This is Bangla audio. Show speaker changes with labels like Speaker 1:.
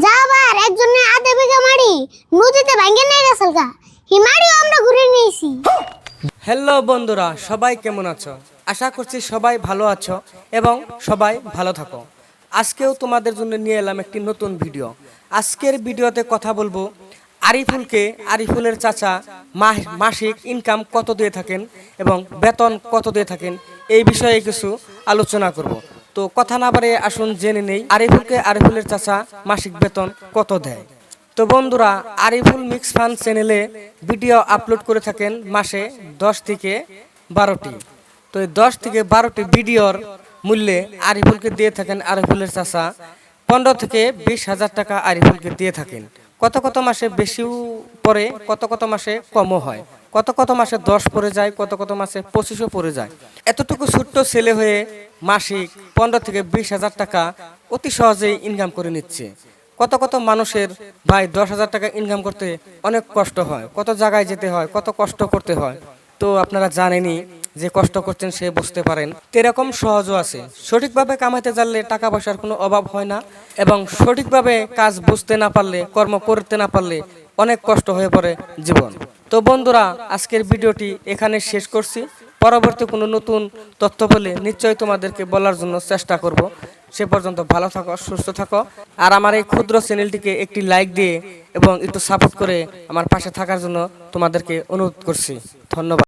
Speaker 1: যাবার একজনে আধে বিঘা মাড়ি নদীতে ভাঙ্গে নিয়ে গেছিল আমরা ঘুরে নিয়েছি।
Speaker 2: হ্যালো বন্ধুরা, সবাই কেমন আছো? আশা করছি সবাই ভালো আছো এবং সবাই ভালো থাকো। আজকেও তোমাদের জন্য নিয়ে এলাম একটি নতুন ভিডিও। আজকের ভিডিওতে কথা বলব আরিফুলকে। আরিফুলের চাচা মাস- মাসিক ইনকাম কত দিয়ে থাকেন এবং বেতন কত দিয়ে থাকেন এই বিষয়ে কিছু আলোচনা করব। তো কথা না বাড়িয়ে আসুন, জেনে নেই, আরিফুলকে আরিফুলের চাচা মাসিক বেতন কত দেয়? তো বন্ধুরা, আরিফুল মিক্স ফান চ্যানেলে ভিডিও আপলোড করে থাকেন মাসে দশ থেকে বারোটি। তো এই দশ থেকে বারোটি ভিডিওর মূল্যে আরিফুলকে দিয়ে থাকেন আরিফুলের চাষা পনেরো থেকে বিশ হাজার টাকা আরিফুলকে দিয়ে থাকেন। কত কত মাসে বেশিও পরে কত কত মাসে কমও হয়। কত কত মাসে দশ পড়ে যায়, কত কত মাসে পঁচিশও পড়ে যায়। এতটুকু ছোট্ট ছেলে হয়ে মাসিক পনেরো থেকে বিশ হাজার টাকা অতি সহজেই ইনকাম করে নিচ্ছে। কত কত মানুষের ভাই দশ হাজার টাকা ইনকাম করতে অনেক কষ্ট হয়, কত জায়গায় যেতে হয়, কত কষ্ট করতে হয়। তো আপনারা জানেনই যে কষ্ট করছেন সে বুঝতে পারেন। এরকম সহজও আছে। সঠিকভাবে কামাইতে জানলে টাকা পয়সার কোনো অভাব হয় না এবং সঠিকভাবে কাজ বুঝতে না পারলে, কর্ম করতে না পারলে অনেক কষ্ট হয়ে পড়ে জীবন। তো বন্ধুরা, আজকের ভিডিওটি এখানে শেষ করছি। পরবর্তী কোনো নতুন তথ্য বলে নিশ্চয়ই তোমাদেরকে বলার জন্য চেষ্টা করব। সে পর্যন্ত ভালো থাকো, সুস্থ থাকো। আর আমার এই ক্ষুদ্র চ্যানেলটিকে একটি লাইক দিয়ে এবং একটু সাপোর্ট করে আমার পাশে থাকার জন্য তোমাদেরকে অনুরোধ করছি। ধন্যবাদ।